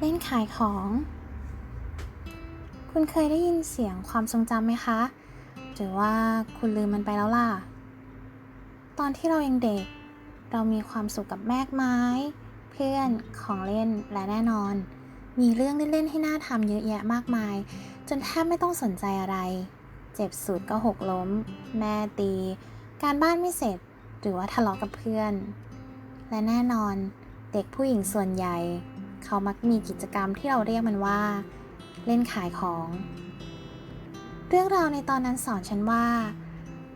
เล่นขายของ คุณเคยได้ยินเสียงความทรงจำไหมคะ หรือว่าคุณลืมมันไปแล้วล่ะ ตอนที่เรายังเด็ก เรามีความสุขกับแมกไม้ เพื่อน ของเล่น และแน่นอน มีเรื่องเล่นๆให้น่าทำเยอะแยะมากมาย จนแทบไม่ต้องสนใจอะไร เจ็บสุดก็หกล้ม แม่ตี การบ้านไม่เสร็จ หรือว่าทะเลาะกับเพื่อน และแน่นอน เด็กผู้หญิงส่วนใหญ่ เขามักมีกิจกรรมที่เราเรียกมันว่า เล่นขายของ เรื่องราวในตอนนั้นสอนฉันว่า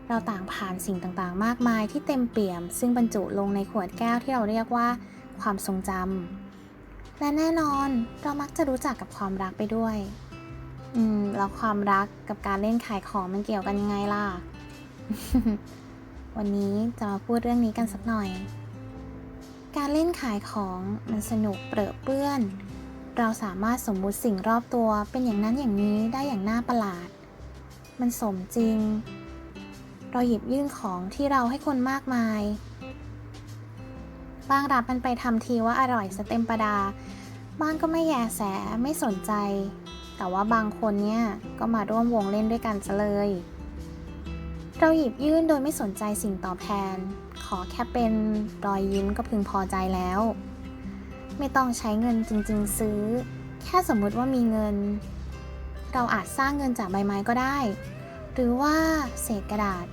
เราต่างผ่านสิ่งต่างๆ มากมายที่เต็มเปี่ยม ซึ่งบรรจุลงในขวดแก้วที่เราเรียกว่า ความทรงจำและแน่นอนเรามักจะรู้จักกับความรักไปด้วย อืมแล้วความรักกับการเล่นขายของมันเกี่ยวกันยังไงล่ะ วันนี้จะมาพูดเรื่องนี้กันสักหน่อย การเล่นขายของมันสนุกเปรอะเปื้อน เราสามารถสมมุติสิ่งรอบตัวเป็นอย่างนั้นอย่างนี้ได้อย่างน่าประหลาด มันสมจริง เราหยิบยื่นของที่เราให้คนมากมาย บ้างรับมันไปทำทีว่าอร่อยสเต็มประดา บ้างก็ไม่แยแสไม่สนใจ แต่ว่าบางคนเนี่ยก็มาร่วมวงเล่นด้วยกันซะเลย เราหยิบยื่นโดยไม่สนใจสิ่งตอบแทน อแค่เป็นรอยยิ้มก็พึงพอใจแล้ว ไม่ต้องใช้เงินจริงๆซื้อ แค่สมมุติว่ามีเงิน เราอาจสร้างเงินจากใบไม้ก็ได้ หรือว่าเศษกระดาษ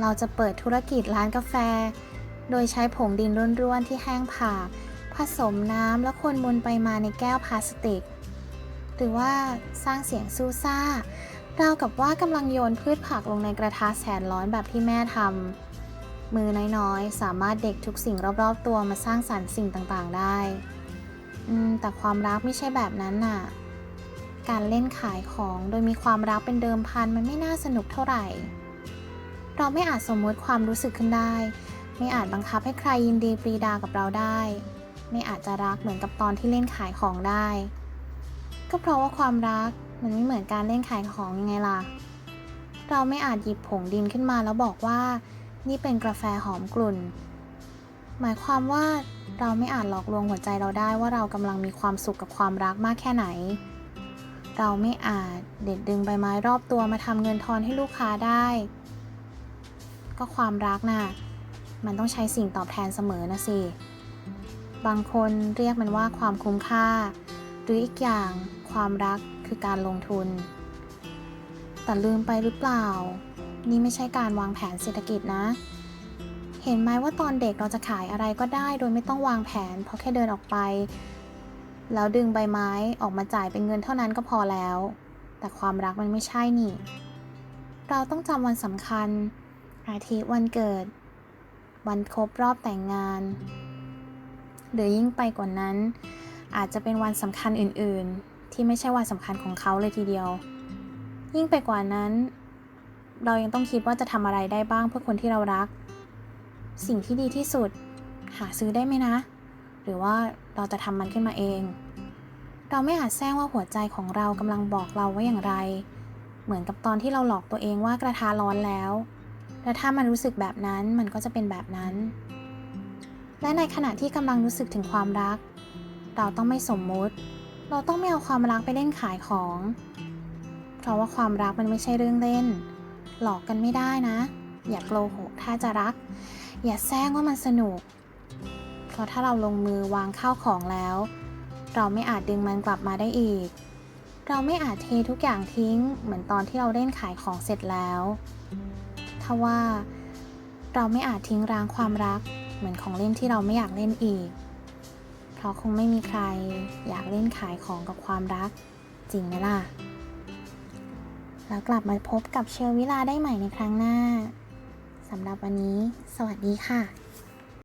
เราจะเปิดธุรกิจร้านกาแฟ โดยใช้ผงดินร่วนๆที่แห้งผากผสมน้ำแล้วคนมนไปมาในแก้วพลาสติก หรือว่าสร้างเสียงซูซ่า ราวกับว่ากำลังโยนพืชผักลงในกระทะแสนร้อนแบบที่แม่ทำ มือน้อยๆ สามารถเด็กทุกสิ่งรอบๆ ตัวมาสร้างสรรค์สิ่งต่างๆได้อืมแต่ความรักไม่ใช่แบบนั้นน่ะ การเล่นขายของโดยมีความรักเป็นเดิมพันมันไม่น่าสนุกเท่าไหร่ เราไม่อาจสมมติความรู้สึกขึ้นได้ ไม่อาจบังคับให้ใครยินดีปรีดากับเราได้ ไม่อาจจะรักเหมือนกับตอนที่เล่นขายของได้ ก็เพราะว่าความรัก มันไม่เหมือนการเล่นขายของยังไงล่ะ เราไม่อาจหยิบผงดินขึ้นมาแล้วบอกว่า นี่เป็นกาแฟหอมกลุ่น หมายความว่าเราไม่อาจหลอกลวงหัวใจเราได้ว่าเรากำลังมีความสุขกับความรักมากแค่ไหน เราไม่อาจเด็ดดึงใบไม้รอบตัวมาทำเงินทอนให้ลูกค้าได้ ก็ความรักน่ะ มันต้องใช้สิ่งตอบแทนเสมอนะสิ บางคนเรียกมันว่าความคุ้มค่า หรืออีกอย่างความรัก คือการลงทุน แต่ลืมไปหรือเปล่า นี่ไม่ใช่การวางแผนเศรษฐกิจนะ เห็นไหมว่าตอนเด็กเราจะขายอะไรก็ได้โดยไม่ต้องวางแผน เพราะแค่เดินออกไป แล้วดึงใบไม้ออกมาจ่ายเป็นเงินเท่านั้นก็พอแล้ว แต่ความรักมันไม่ใช่นี่ เราต้องจำวันสำคัญ อาทิตย์วันเกิด วันครบรอบแต่งงาน หรือยิ่งไปกว่านั้นอาจจะเป็นวันสำคัญอื่น ๆ ที่ไม่ใช่วันสำคัญของเขาเลยทีเดียว ยิ่งไปกว่านั้น เรายังต้องคิดว่าจะทำอะไรได้บ้างเพื่อคนที่เรารัก สิ่งที่ดีที่สุด หาซื้อได้ไหมนะ หรือว่าเราจะทำมันขึ้นมาเอง เราไม่อาจแซงว่าหัวใจของเรากำลังบอกเราว่าอย่างไร เหมือนกับตอนที่เราหลอกตัวเองว่ากระทะร้อนแล้วและถ้ามันรู้สึกแบบนั้นมันก็จะเป็นแบบนั้น และในขณะที่กำลังรู้สึกถึงความรัก เราต้องไม่สมมุติ เราต้องไม่เอาความรักไปเล่นขายของ เพราะว่าความรักมันไม่ใช่เรื่องเล่น หลอกกันไม่ได้นะ อย่าโกหกถ้าจะรัก อย่าแซงว่ามันสนุก เพราะถ้าเราลงมือวางข้าวของแล้ว เราไม่อาจดึงมันกลับมาได้อีก เราไม่อาจเททุกอย่างทิ้ง เหมือนตอนที่เราเล่นขายของเสร็จแล้วทว่าเราไม่อาจทิ้งร้างความรักเหมือนของเล่นที่เราไม่อยากเล่นอีก ราะคงไม่มีใครอยากเล่นขายของกับความรัก จริงไหมล่ะ แล้วกลับมาพบกับเชอร์วิลาได้ใหม่ในครั้งหน้าสำหรับวันนี้ สวัสดีค่ะ